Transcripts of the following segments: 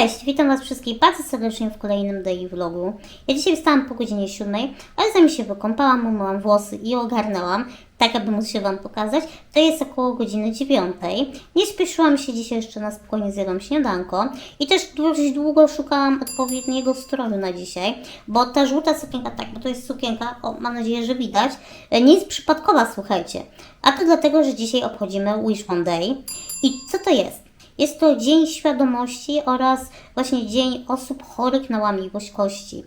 Cześć, witam Was wszystkich bardzo serdecznie w kolejnym daily vlogu. Ja dzisiaj wstałam po godzinie 7, ale zanim się wykąpałam, umyłam włosy i ogarnęłam, tak aby móc się Wam pokazać. To jest około godziny 9. Nie spieszyłam się dzisiaj jeszcze na spokojnie zjadłam śniadanko i też dość długo szukałam odpowiedniego stroju na dzisiaj, bo ta żółta sukienka, tak, bo to jest sukienka, o, mam nadzieję, że widać, e, nie jest przypadkowa, słuchajcie. A to dlatego, że dzisiaj obchodzimy Wish One Day. I co to jest? Jest to Dzień Świadomości oraz właśnie Dzień Osób Chorych na Łamliwość Kości.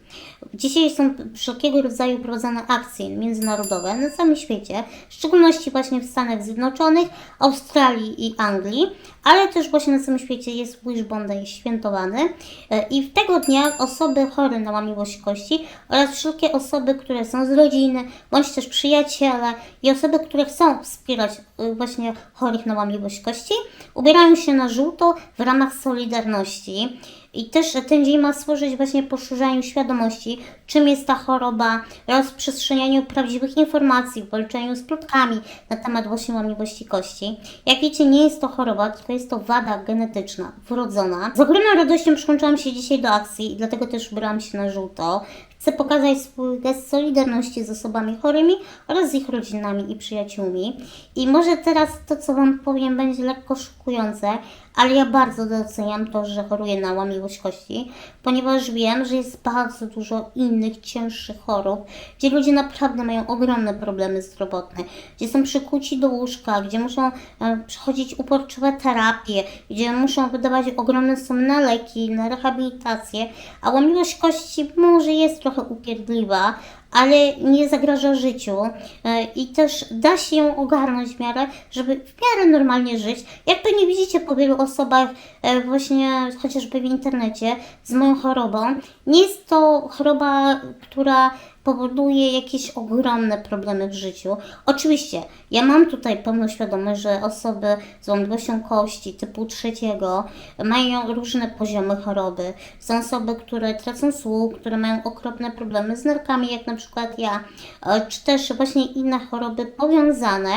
Dzisiaj są wszelkiego rodzaju prowadzone akcje międzynarodowe na całym świecie, w szczególności właśnie w Stanach Zjednoczonych, Australii i Anglii, ale też właśnie na całym świecie jest Wishbone Day świętowany E, i w tego dnia osoby chore na łamliwość kości oraz wszelkie osoby, które są z rodziny, bądź też przyjaciele i osoby, które chcą wspierać y, właśnie chorych na łamliwość kości, ubierają się na żółto w ramach Solidarności. I też ten dzień ma służyć właśnie poszerzaniu świadomości, czym jest ta choroba, rozprzestrzenianiu prawdziwych informacji, walczeniu z plotkami na temat właśnie łamliwości kości. Jak wiecie, nie jest to choroba, tylko jest to wada genetyczna, wrodzona. Z ogromną radością przyłączyłam się dzisiaj do akcji i dlatego też ubrałam się na żółto. Chcę pokazać swój gest solidarności z osobami chorymi oraz z ich rodzinami i przyjaciółmi. I może teraz to, co Wam powiem, będzie lekko szokujące, ale ja bardzo doceniam to, że choruję na łamliwość kości, ponieważ wiem, że jest bardzo dużo innych, cięższych chorób, gdzie ludzie naprawdę mają ogromne problemy zdrowotne, gdzie są przykuci do łóżka, gdzie muszą e, przechodzić uporczywe terapie, gdzie muszą wydawać ogromne sumy na leki, na rehabilitację, a łamliwość kości może jest trochę upierdliwa, ale nie zagraża życiu e, i też da się ją ogarnąć w miarę, żeby w miarę normalnie żyć. Jak pewnie widzicie po wielu osobach, e, właśnie chociażby w internecie, z moją chorobą, nie jest to choroba, która powoduje jakieś ogromne problemy w życiu. Oczywiście, ja mam tutaj pełną świadomość, że osoby z łamliwością kości typu trzeciego mają różne poziomy choroby. Są osoby, które tracą słuch, które mają okropne problemy z nerkami, jak na przykład ja, e, czy też właśnie inne choroby powiązane.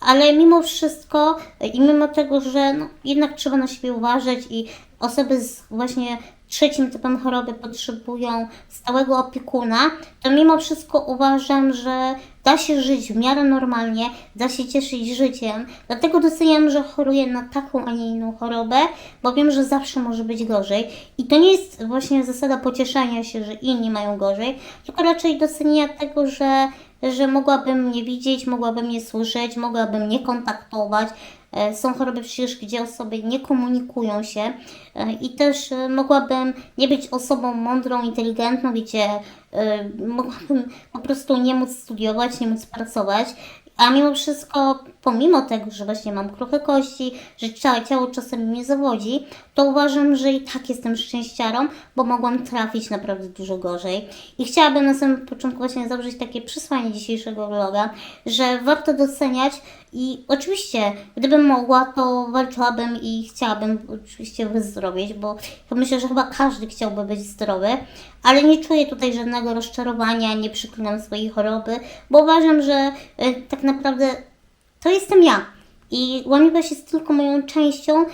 Ale mimo wszystko i mimo tego, że no, jednak trzeba na siebie uważać i osoby z właśnie trzecim typem choroby potrzebują stałego opiekuna, to mimo wszystko uważam, że da się żyć w miarę normalnie, da się cieszyć życiem. Dlatego doceniam, że choruję na taką, a nie inną chorobę, bo wiem, że zawsze może być gorzej. I to nie jest właśnie zasada pocieszania się, że inni mają gorzej, tylko raczej docenienia tego, że że mogłabym mnie widzieć, mogłabym mnie słyszeć, mogłabym nie kontaktować. E, Są choroby przecież, gdzie osoby nie komunikują się e, i też e, mogłabym nie być osobą mądrą, inteligentną, wiecie, e, mogłabym po prostu nie móc studiować, nie móc pracować. A mimo wszystko, pomimo tego, że właśnie mam kruche kości, że ciało, ciało czasem mnie zawodzi, to uważam, że i tak jestem szczęściarą, bo mogłam trafić naprawdę dużo gorzej. I chciałabym na samym początku właśnie zawrzeć takie przesłanie dzisiejszego vloga, że warto doceniać i oczywiście, gdybym mogła, to walczyłabym i chciałabym oczywiście wyzdrowieć, bo myślę, że chyba każdy chciałby być zdrowy, ale nie czuję tutaj żadnego rozczarowania, nie przyklinam swojej choroby, bo uważam, że e, tak naprawdę to jestem ja. I łamliwość jest tylko moją częścią.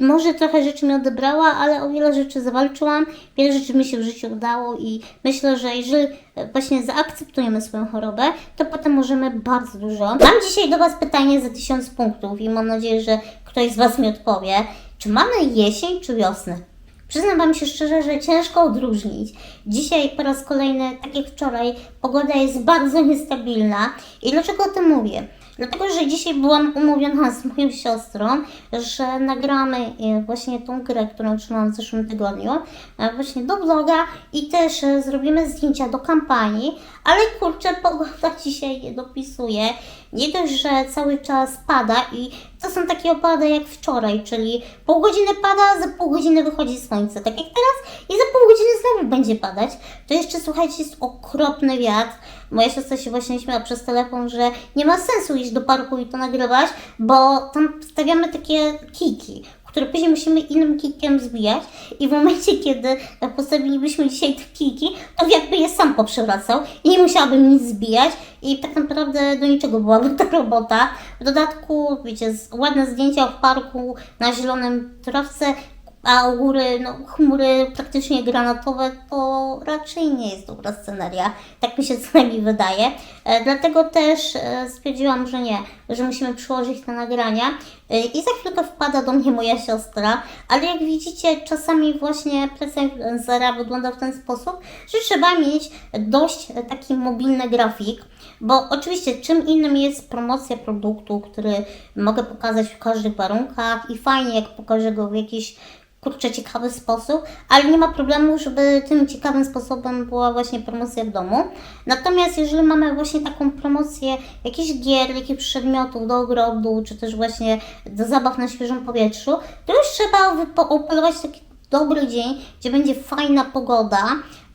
Może trochę rzeczy mi odebrała, ale o wiele rzeczy zawalczyłam, wiele rzeczy mi się w życiu udało i myślę, że jeżeli e, właśnie zaakceptujemy swoją chorobę, to potem możemy bardzo dużo. Mam dzisiaj do Was pytanie za tysiąc punktów i mam nadzieję, że ktoś z Was mi odpowie. Czy mamy jesień czy wiosnę? Przyznam Wam się szczerze, że ciężko odróżnić. Dzisiaj po raz kolejny, tak jak wczoraj, pogoda jest bardzo niestabilna. I dlaczego o tym mówię? Dlatego, że dzisiaj byłam umówiona z moją siostrą, że nagramy e, właśnie tą grę, którą trzymałam w zeszłym tygodniu, e, właśnie do vloga i też e, zrobimy zdjęcia do kampanii, ale kurczę, pogoda dzisiaj nie dopisuje. Nie dość, że cały czas pada i to są takie opady jak wczoraj, czyli pół godziny pada, za pół godziny wychodzi słońce, tak jak teraz i za pół godziny znowu będzie padać. To jeszcze słuchajcie, jest okropny wiatr. Moja siostra się właśnie śmiała przez telefon, że nie ma sensu iść do parku i to nagrywać, bo tam stawiamy takie kiki, które później musimy innym kikiem zbijać. I w momencie, kiedy postawilibyśmy dzisiaj te kiki, to jakby je sam poprzewracał i nie musiałabym nic zbijać. I tak naprawdę do niczego byłaby ta robota. W dodatku, wiecie, ładne zdjęcia w parku na zielonym trawce a u góry no, chmury praktycznie granatowe, to raczej nie jest dobra sceneria. Tak mi się co najmniej wydaje. E, dlatego też e, stwierdziłam, że nie, że musimy przyłożyć te nagrania. E, I za chwilkę wpada do mnie moja siostra, ale jak widzicie, czasami właśnie praca influencera wygląda w ten sposób, że trzeba mieć dość taki mobilny grafik, bo oczywiście czym innym jest promocja produktu, który mogę pokazać w każdych warunkach i fajnie jak pokażę go w jakiś kurczę ciekawy sposób, ale nie ma problemu, żeby tym ciekawym sposobem była właśnie promocja w domu. Natomiast jeżeli mamy właśnie taką promocję jakichś gier, jakichś przedmiotów do ogrodu, czy też właśnie do zabaw na świeżym powietrzu, to już trzeba upolować taki dobry dzień, gdzie będzie fajna pogoda,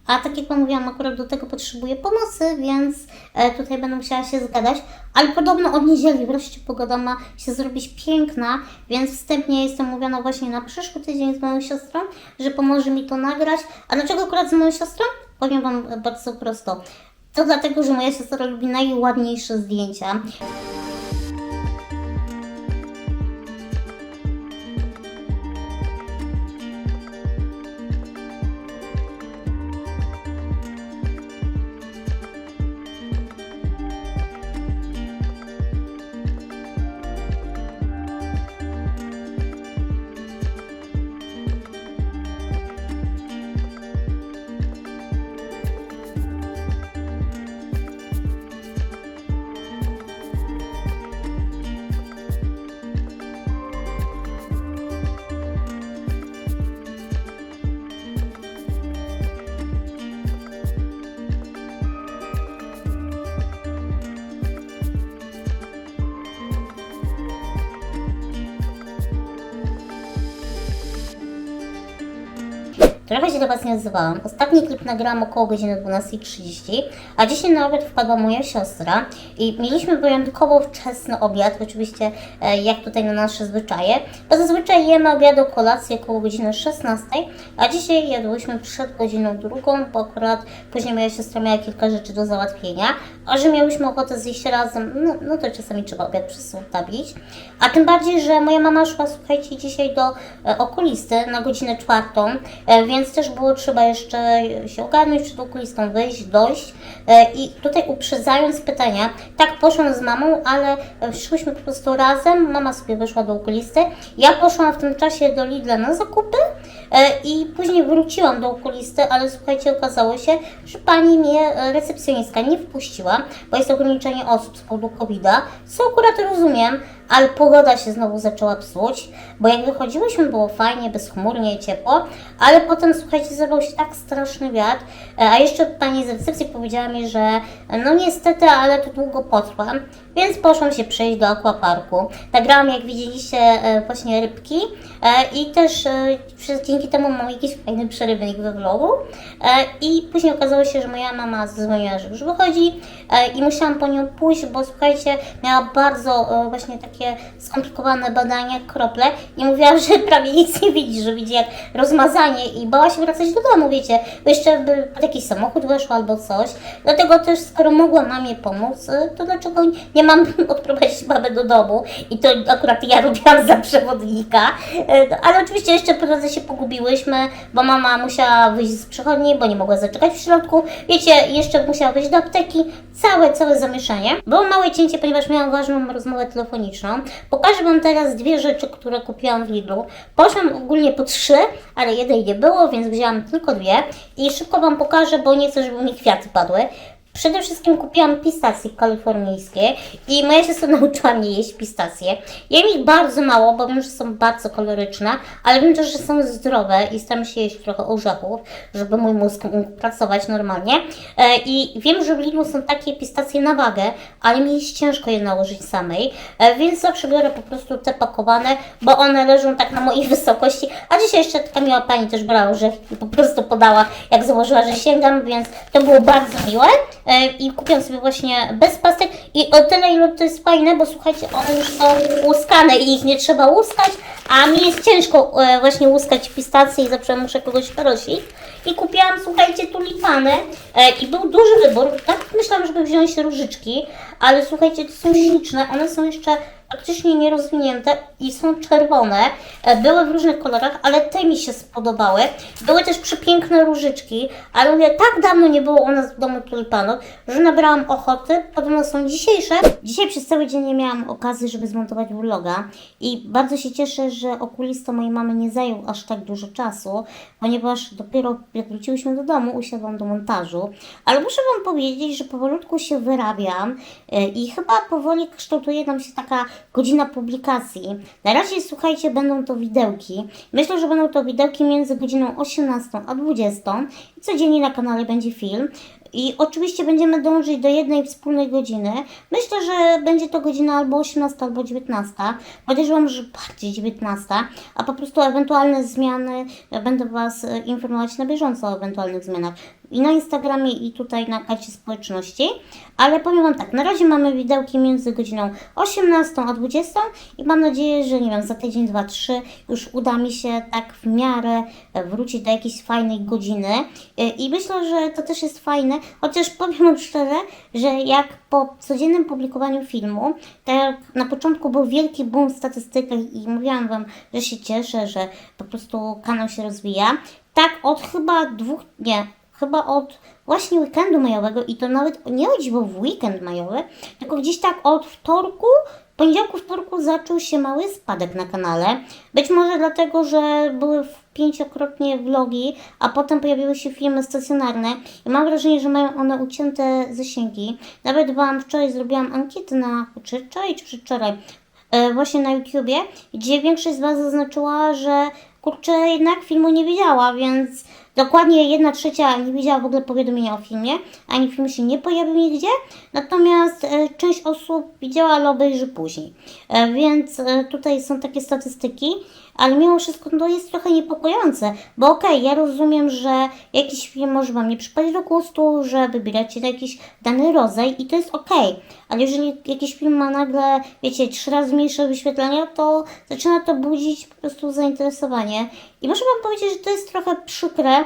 a tak jak Wam mówiłam, akurat do tego potrzebuję pomocy, więc e, tutaj będę musiała się zgadać. Ale podobno od niedzieli wreszcie pogoda ma się zrobić piękna, więc wstępnie jestem mówiona właśnie na przyszły tydzień z moją siostrą, że pomoże mi to nagrać. A dlaczego akurat z moją siostrą? Powiem Wam bardzo prosto. To dlatego, że moja siostra lubi najładniejsze zdjęcia. Trochę się do Was nie odzywałam. Ostatni klip nagrałam około godziny 12.30, a dzisiaj na obiad wpadła moja siostra i mieliśmy wyjątkowo wczesny obiad, oczywiście e, jak tutaj na nasze zwyczaje, bo zazwyczaj jemy obiadu kolację około godziny 16, a dzisiaj jadłyśmy przed godziną drugą, bo akurat później moja siostra miała kilka rzeczy do załatwienia, a że miałyśmy ochotę zjeść razem, no, no to czasami trzeba obiad przestawić, a tym bardziej, że moja mama szła, słuchajcie, dzisiaj do e, okulisty na godzinę czwartą, e, więc też było trzeba jeszcze się ogarnąć, przed okulistą wyjść, dojść. E, I tutaj uprzedzając pytania, tak poszłam z mamą, ale e, szłyśmy po prostu razem. Mama sobie wyszła do okulisty. Ja poszłam w tym czasie do Lidla na zakupy e, i później wróciłam do okulisty, ale słuchajcie, okazało się, że pani mnie recepcjonistka nie wpuściła, bo jest ograniczenie osób z powodu COVID-a, co akurat rozumiem, ale pogoda się znowu zaczęła psuć, bo jak wychodziłyśmy było fajnie, bezchmurnie, ciepło, ale potem słuchajcie, zebrał się tak straszny wiatr, e, a jeszcze pani z recepcji powiedziała mi, że e, no niestety, ale to długo potrwa, więc poszłam się przejść do aquaparku. Nagrałam, jak widzieliście, e, właśnie rybki e, i też e, przez, dzięki temu mam jakiś fajny przerywnik we vlogu i później okazało się, że moja mama zadzwoniła, że już wychodzi i musiałam po nią pójść, bo słuchajcie, miała bardzo właśnie takie skomplikowane badania, krople i mówiła, że prawie nic nie widzi, że widzi jak rozmazanie i bała się wracać do domu, wiecie, bo jeszcze by jakiś samochód weszło albo coś. Dlatego też, skoro mogła mamie pomóc, to dlaczego nie mam odprowadzić babę do domu i to akurat ja robiłam za przewodnika. E, Ale oczywiście jeszcze po drodze się pogubiłyśmy, bo mama musiała wyjść z przychodni, bo nie mogła zaczekać w środku. Wiecie, jeszcze musiała wyjść do apteki. Całe, całe zamieszanie. Było małe cięcie, ponieważ miałam ważną rozmowę telefoniczną. Pokażę Wam teraz dwie rzeczy, które kupiłam w Lidlu. Poszłam ogólnie po trzy, ale jednej nie było, więc wzięłam tylko dwie. I szybko Wam pokażę, bo nie chcę, żeby mi kwiaty padły. Przede wszystkim kupiłam pistacje kalifornijskie i moja siostra nauczyła mnie jeść pistacje. Jem ich bardzo mało, bo wiem, że są bardzo koloryczne, ale wiem też, że są zdrowe i staram się jeść trochę orzechów, żeby mój mózg mógł pracować normalnie. E, I wiem, że w Lidlu są takie pistacje na wagę, ale mi jest ciężko je nałożyć samej, e, więc zawsze biorę po prostu te pakowane, bo one leżą tak na mojej wysokości. A dzisiaj jeszcze taka miła pani też brała orzech i po prostu podała, jak założyła, że sięgam, więc to było bardzo miłe. E, I kupiłam sobie właśnie bez pastek i o tyle, ile to jest fajne, bo słuchajcie, one już są łuskane i ich nie trzeba łuskać, a mi jest ciężko e, właśnie łuskać pistacje i zawsze muszę kogoś prosić. i kupiłam, słuchajcie, tulipany e, i był duży wybór. Tak myślałam, żeby wziąć różyczki, ale słuchajcie, to są śliczne, one są jeszcze praktycznie nierozwinięte i są czerwone. E, Były w różnych kolorach, ale te mi się spodobały. Były też przepiękne różyczki, ale mówię, tak dawno nie było u nas w domu tulipanów, że nabrałam ochoty. Podobno są dzisiejsze. Dzisiaj przez cały dzień nie miałam okazji, żeby zmontować vloga i bardzo się cieszę, że okulista mojej mamy nie zajął aż tak dużo czasu, ponieważ dopiero jak wróciłyśmy do domu, usiadłam do montażu. Ale muszę Wam powiedzieć, że powolutku się wyrabiam e, i chyba powoli kształtuje nam się taka godzina publikacji. Na razie, słuchajcie, będą to widełki. Myślę, że będą to widełki między godziną 18 a 20 i codziennie na kanale będzie film. I oczywiście będziemy dążyć do jednej wspólnej godziny. Myślę, że będzie to godzina albo 18, albo 19. Podejrzewam, że bardziej 19, a po prostu ewentualne zmiany e, będę Was e, informować na bieżąco o ewentualnych zmianach i na Instagramie, i tutaj na karcie społeczności. Ale powiem Wam tak, na razie mamy widełki między godziną 18 a 20 i mam nadzieję, że nie wiem, za tydzień, dwa, trzy już uda mi się tak w miarę e, wrócić do jakiejś fajnej godziny. E, I myślę, że to też jest fajne, chociaż powiem Wam szczerze, że jak po codziennym publikowaniu filmu, tak na początku był wielki boom w statystykach i mówiłam Wam, że się cieszę, że po prostu kanał się rozwija, tak od chyba dwóch, nie, chyba od właśnie weekendu majowego i to nawet nie chodzi bo w weekend majowy, tylko gdzieś tak od wtorku, poniedziałku, wtorku zaczął się mały spadek na kanale. Być może dlatego, że były pięciokrotnie vlogi, a potem pojawiły się filmy stacjonarne i mam wrażenie, że mają one ucięte zasięgi. Nawet Wam wczoraj zrobiłam ankietę na, czy wczoraj, czy przedwczoraj, e, właśnie na YouTubie, gdzie większość z Was zaznaczyła, że kurczę, jednak filmu nie widziała, więc dokładnie jedna trzecia nie widziała w ogóle powiadomienia o filmie, ani film się nie pojawił nigdzie, natomiast e, część osób widziała, ale obejrzy później. E, więc e, tutaj są takie statystyki, ale mimo wszystko to jest trochę niepokojące, bo okej, ja rozumiem, że jakiś film może Wam nie przypaść do gustu, że wybieracie jakiś dany rodzaj i to jest okej, ale jeżeli jakiś film ma nagle, wiecie, trzy razy mniejsze wyświetlenia, to zaczyna to budzić po prostu zainteresowanie i muszę Wam powiedzieć, że to jest trochę przykre, y,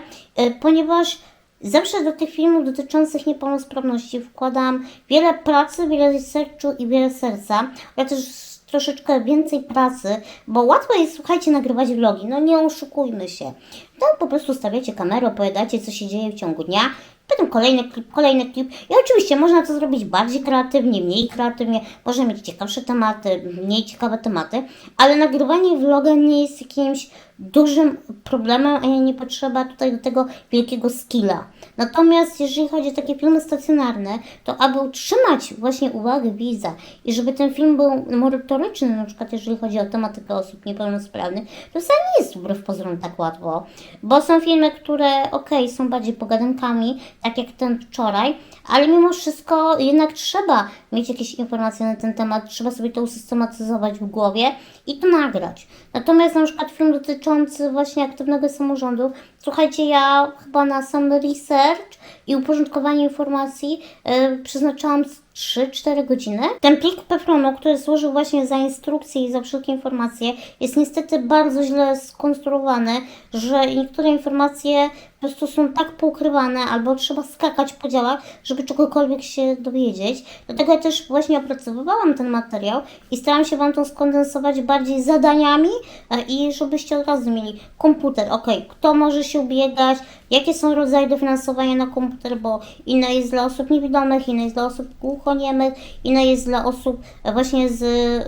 ponieważ Zawsze do tych filmów dotyczących niepełnosprawności wkładam wiele pracy, wiele researchu i wiele serca. Ja też troszeczkę więcej pracy, bo łatwo jest, słuchajcie, nagrywać vlogi, no nie oszukujmy się. To po prostu stawiacie kamerę, opowiadacie, co się dzieje w ciągu dnia, potem kolejny klip, kolejny klip i oczywiście można to zrobić bardziej kreatywnie, mniej kreatywnie, można mieć ciekawsze tematy, mniej ciekawe tematy, ale nagrywanie vloga nie jest jakimś dużym problemem, a nie potrzeba tutaj do tego wielkiego skilla. Natomiast jeżeli chodzi o takie filmy stacjonarne, to aby utrzymać właśnie uwagę widza i żeby ten film był merytoryczny, na przykład jeżeli chodzi o tematykę osób niepełnosprawnych, to wcale nie jest wbrew pozorom tak łatwo, bo są filmy, które okej, są bardziej pogadankami, tak jak ten wczoraj, ale mimo wszystko jednak trzeba mieć jakieś informacje na ten temat, trzeba sobie to usystematyzować w głowie i to nagrać. Natomiast na przykład film dotyczący właśnie aktywnego samorządu, słuchajcie, ja chyba na sam research i uporządkowanie informacji yy, przeznaczałam z 3-4 godziny. Ten plik PFRON-u, który służył właśnie za instrukcje i za wszelkie informacje, jest niestety bardzo źle skonstruowany, że niektóre informacje po prostu są tak poukrywane, albo trzeba skakać po działach, żeby czegokolwiek się dowiedzieć. Dlatego ja też właśnie opracowywałam ten materiał i starałam się Wam to skondensować bardziej zadaniami e, i żebyście od razu mieli komputer, ok, kto może się ubiegać, jakie są rodzaje dofinansowania na komputer, bo inne jest dla osób niewidomych, inne jest dla osób głuchoniemych, inne jest dla osób e, właśnie z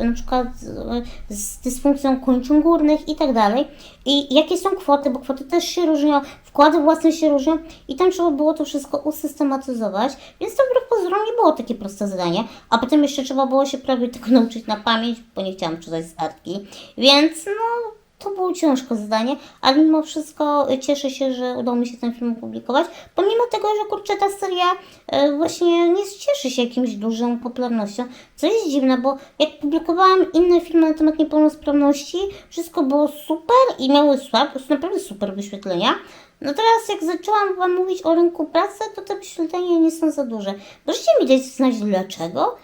na przykład z, z dysfunkcją kończyn górnych i tak dalej. I jakie są kwoty, bo kwoty też się różnią, wkłady własne się różnią i tam trzeba było to wszystko usystematyzować, więc to wbrew pozorom nie było takie proste zadanie, a potem jeszcze trzeba było się prawie tego nauczyć na pamięć, bo nie chciałam czytać statki, więc no to było ciężkie zadanie, ale mimo wszystko cieszę się, że udało mi się ten film opublikować, pomimo tego, że kurczę ta seria e, właśnie nie cieszy się jakimś dużą popularnością, co jest dziwne, bo jak publikowałam inne filmy na temat niepełnosprawności, wszystko było super i miały słab, naprawdę super wyświetlenia, no teraz jak zaczęłam Wam mówić o rynku pracy, to te wyświetlenia nie są za duże. Możecie mi dać znać dlaczego?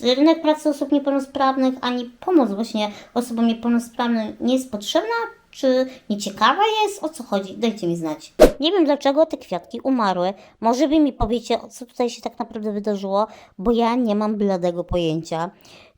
Rynek pracy osób niepełnosprawnych, ani pomoc właśnie osobom niepełnosprawnym nie jest potrzebna, Czy nieciekawa jest? O co chodzi? Dajcie mi znać. Nie wiem dlaczego te kwiatki umarły. Może wy mi powiecie, co tutaj się tak naprawdę wydarzyło, bo ja nie mam bladego pojęcia.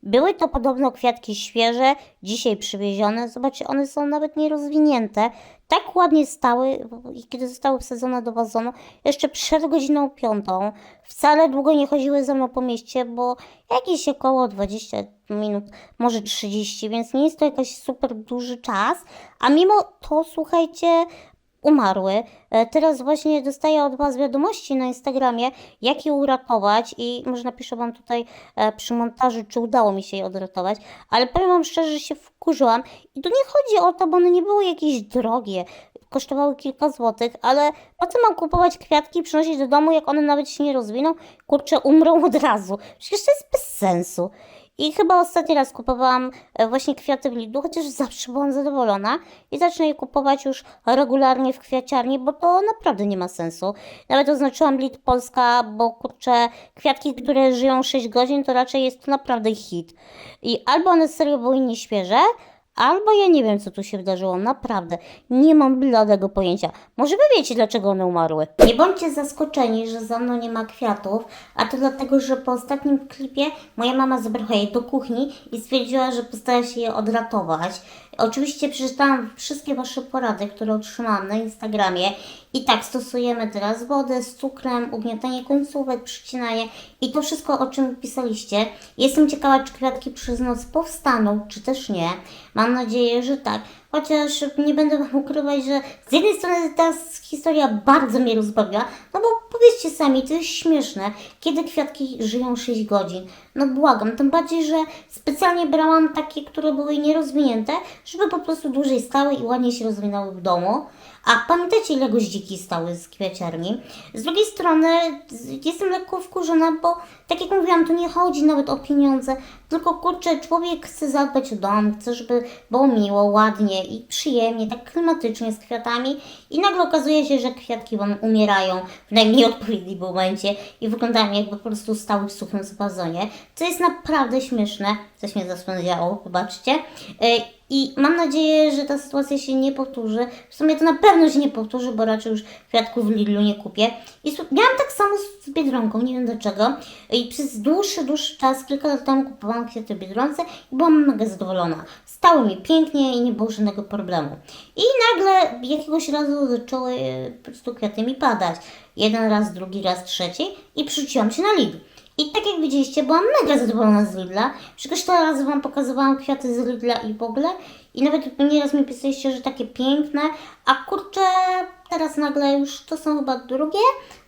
Były to podobno kwiatki świeże, dzisiaj przywiezione. Zobaczcie, one są nawet nierozwinięte. Tak ładnie stały, kiedy zostały wsadzone do wazonu, jeszcze przed godziną piątą. Wcale długo nie chodziły ze mną po mieście, bo jakieś około 20 minut, może 30, więc nie jest to jakiś super duży czas. A mimo to, słuchajcie, umarły. E, Teraz właśnie dostaję od Was wiadomości na Instagramie, jak je uratować i może napiszę Wam tutaj e, przy montażu, czy udało mi się je odratować, ale powiem Wam szczerze, że się wkurzyłam i tu nie chodzi o to, bo one nie były jakieś drogie, kosztowały kilka złotych, ale po co mam kupować kwiatki i przynosić do domu, jak one nawet się nie rozwiną, kurczę, umrą od razu. Przecież to jest bez sensu. I chyba ostatni raz kupowałam e, właśnie kwiaty w Lidlu, chociaż zawsze byłam zadowolona i zacznę je kupować już regularnie w kwiaciarni, bo to naprawdę nie ma sensu. Nawet oznaczyłam Lidl Polska, bo kurczę, kwiatki, które żyją 6 godzin, to raczej jest to naprawdę hit. I albo one serio były nieświeże, Albo ja nie wiem, co tu się wydarzyło, naprawdę. Nie mam bladego pojęcia. Może wy wiecie, dlaczego one umarły. Nie bądźcie zaskoczeni, że za mną nie ma kwiatów, a to dlatego, że po ostatnim klipie moja mama zabrała je do kuchni i stwierdziła, że postara się je odratować. Oczywiście przeczytałam wszystkie Wasze porady, które otrzymałam na Instagramie i tak stosujemy teraz wodę z cukrem, ugniatanie końcówek, przycinanie i to wszystko, o czym pisaliście. Jestem ciekawa, czy kwiatki przez noc powstaną, czy też nie. Mam nadzieję, że tak. Chociaż nie będę Wam ukrywać, że z jednej strony ta historia bardzo mnie rozbawiła, no bo powiedzcie sami, to jest śmieszne, kiedy kwiatki żyją 6 godzin. No błagam, tym bardziej, że specjalnie brałam takie, które były nierozwinięte, żeby po prostu dłużej stały i ładnie się rozwinęły w domu. A pamiętacie, ile goździki stały z kwiaciarni? Z drugiej strony jestem lekko wkurzona, bo tak jak mówiłam, tu nie chodzi nawet o pieniądze, tylko kurczę, człowiek chce zadbać o dom, chce, żeby było miło, ładnie i przyjemnie, tak klimatycznie z kwiatami i nagle okazuje się, że kwiatki wam umierają w najmniej odpowiednim momencie i wyglądają jakby po prostu stały w suchym wazonie, co jest naprawdę śmieszne, coś mnie zasłoniało, wybaczcie. Yy, I mam nadzieję, że ta sytuacja się nie powtórzy. W sumie to na pewno się nie powtórzy, bo raczej już kwiatków w Lidlu nie kupię. I miałam tak samo z Biedronką, nie wiem dlaczego. I przez dłuższy, dłuższy czas, kilka lat temu kupowałam kwiaty Biedronce i byłam mega zadowolona. Stały mi pięknie i nie było żadnego problemu. I nagle jakiegoś razu zaczęły po prostu kwiaty mi padać. Jeden raz, drugi raz, trzeci i przerzuciłam się na Lidl. I tak jak widzieliście, byłam mega zadowolona z Lidla. Przecież teraz Wam pokazywałam kwiaty z Lidla i w ogóle. I nawet nieraz mi pisaliście, że takie piękne. A kurczę, teraz nagle już to są chyba drugie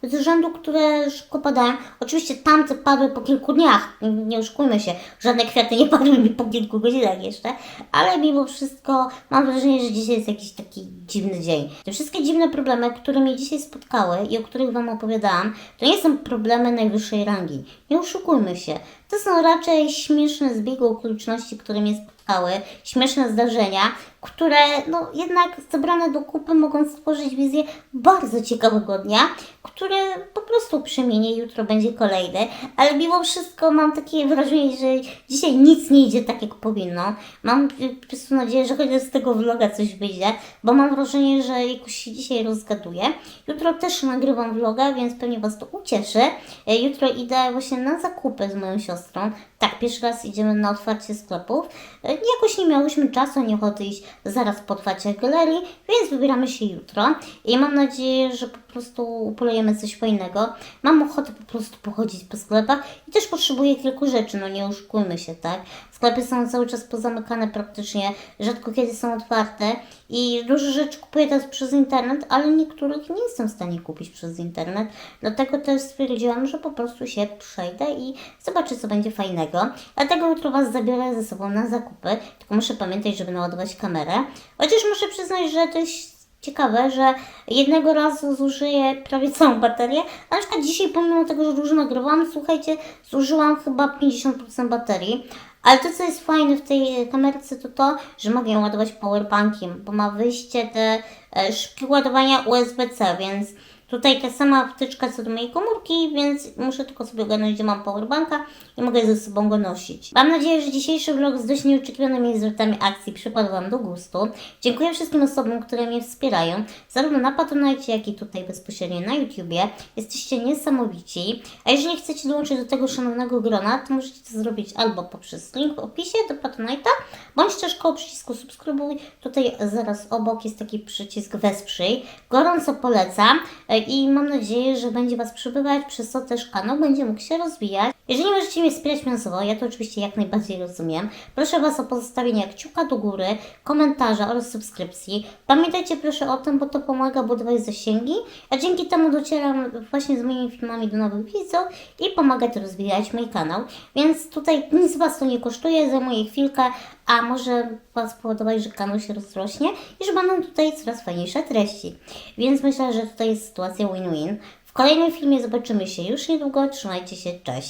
z rzędu, które szybko padają. Oczywiście tamte padły po kilku dniach. Nie- oszukujmy się, żadne kwiaty nie padły mi po kilku godzinach jeszcze. Ale mimo wszystko mam wrażenie, że dzisiaj jest jakiś taki dziwny dzień. Te wszystkie dziwne problemy, które mnie dzisiaj spotkały i o których Wam opowiadałam, to nie są problemy najwyższej rangi. Nie oszukujmy się. To są raczej śmieszne zbiegi okoliczności, które mnie spotkały, śmieszne zdarzenia, które no jednak zebrane do kupy mogą stworzyć wizję bardzo ciekawego dnia, które po prostu przemienię, jutro będzie kolejny, ale mimo wszystko mam takie wrażenie, że dzisiaj nic nie idzie tak jak powinno. Mam y, po prostu nadzieję, że chociaż z tego vloga coś wyjdzie, bo mam wrażenie, że jakoś się dzisiaj rozgaduję. Jutro też nagrywam vloga, więc pewnie Was to ucieszy. E, Jutro idę właśnie na zakupy z moją siostrą. Tak, pierwszy raz idziemy na otwarcie sklepów. E, Jakoś nie miałyśmy czasu, nie ochoty iść zaraz po galerii, więc wybieramy się jutro. I mam nadzieję, że po prostu polejemy coś fajnego. Mam ochotę po prostu pochodzić po sklepach i też potrzebuję kilku rzeczy, no nie oszukujmy się, tak? Sklepy są cały czas pozamykane praktycznie, rzadko kiedy są otwarte i dużo rzeczy kupuję teraz przez internet, ale niektórych nie jestem w stanie kupić przez internet. Dlatego też stwierdziłam, że po prostu się przejdę i zobaczę, co będzie fajnego. Dlatego jutro Was zabiorę ze sobą na zakupy, tylko muszę pamiętać, żeby naładować kamerę. Chociaż muszę przyznać, że jest ciekawe, że jednego razu zużyję prawie całą baterię, a na przykład dzisiaj pomimo tego, że dużo nagrywałam, słuchajcie, zużyłam chyba 50% baterii. Ale to, co jest fajne w tej kamerce, to to, że mogę ją ładować powerbankiem, bo ma wyjście te e, szybkie ładowania USB-C, więc Tutaj ta sama wtyczka co do mojej komórki, więc muszę tylko sobie ogarnąć, gdzie mam powerbanka i mogę ze sobą go nosić. Mam nadzieję, że dzisiejszy vlog z dość nieoczekiwanymi zwrotami akcji przypadł Wam do gustu. Dziękuję wszystkim osobom, które mnie wspierają, zarówno na Patronite, jak i tutaj bezpośrednio na YouTubie. Jesteście niesamowici. A jeżeli chcecie dołączyć do tego szanownego grona, to możecie to zrobić albo poprzez link w opisie do Patronite'a, bądź też koło przycisku subskrybuj. Tutaj zaraz obok jest taki przycisk wesprzyj. Gorąco polecam i mam nadzieję, że będzie Was przybywać, przez co też kanał będzie mógł się rozwijać. Jeżeli możecie mnie wspierać finansowo, ja to oczywiście jak najbardziej rozumiem, proszę Was o pozostawienie kciuka do góry, komentarza oraz subskrypcji. Pamiętajcie proszę o tym, bo to pomaga budować zasięgi, a dzięki temu docieram właśnie z moimi filmami do nowych widzów i pomaga to rozwijać mój kanał. Więc tutaj nic Was to nie kosztuje, zajmuje chwilkę, a może Was spowodować, że kanał się rozrośnie i że będą tutaj coraz fajniejsze treści. Więc myślę, że tutaj jest sytuacja win-win. W kolejnym filmie zobaczymy się już niedługo. Trzymajcie się, cześć!